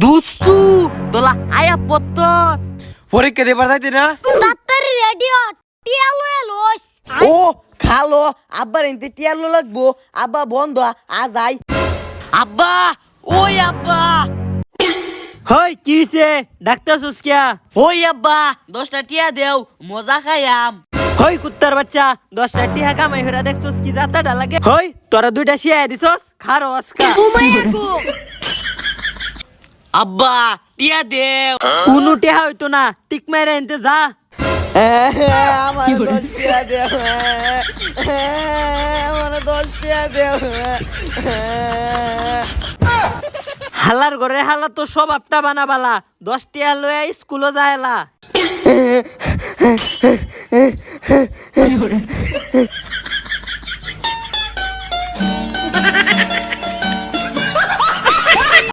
দুস্তু তোলা আয়া পত্তস পরীক্ষা দিবার যাইতি না? তাড়াতাড়ি রেডিও টিয়ালো এলোস ও খালো আব্বার এনতে টিয়ালো লাগবো। আব্বা বন্ধ আজ আই আব্বা ওই আব্বা। হই কি হইছে? ডাক্তার সুস্কিয়া ওই আব্বা দশটা টিয়া দেও মজা খাইয়াম। হই কুত্তার বাচ্চা দশটা টিয়া কামাই হইরা দেখছস কি যাতাটা লাগে? হই তোরা দুইটা শিয়া দিছস? খারো আজকা। উমায়া গো আব্বা টিয়া দে কোন টিয়া হইতো না টিক মাইরা এনতে যা আমার দশ টিয়া দেও আমার দশ টিয়া দেও হালার ঘরে হালা তো সব আপটা বানাবালা দশ টিয়া লয়ে স্কুলে যায়লা